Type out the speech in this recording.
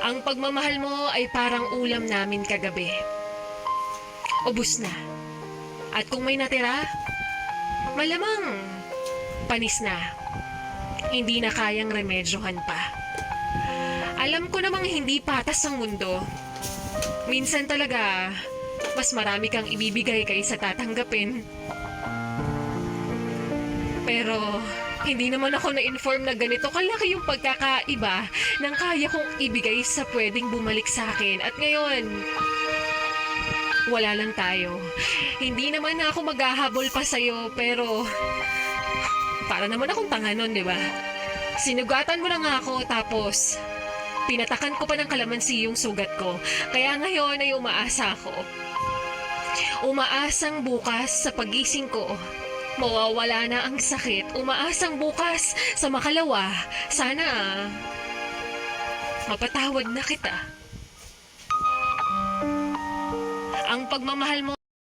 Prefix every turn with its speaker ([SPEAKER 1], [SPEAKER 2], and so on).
[SPEAKER 1] Ang pagmamahal mo ay parang ulam namin kagabi. Ubus na. At kung may natira, malamang panis na. Hindi na kayang remedyohan pa. Alam ko namang hindi patas ang mundo. Minsan talaga, mas marami kang ibibigay kaysa tatanggapin. Pero, hindi naman ako na-inform na ganito kalaki yung pagkakaiba ng kaya kong ibigay sa pwedeng bumalik sa akin. At ngayon, wala lang tayo. Hindi naman na ako maghahabol pa sa'yo, pero para naman akong tanga nun, di ba? Sinugatan mo na nga ako, tapos pinatakan ko pa ng kalamansi yung sugat ko. Kaya ngayon ay umaasa ako. Umaasang bukas sa pagising ko, mawawala na ang sakit. Umaasang bukas sa makalawa, sana mapatawad na kita. Ang pagmamahal mo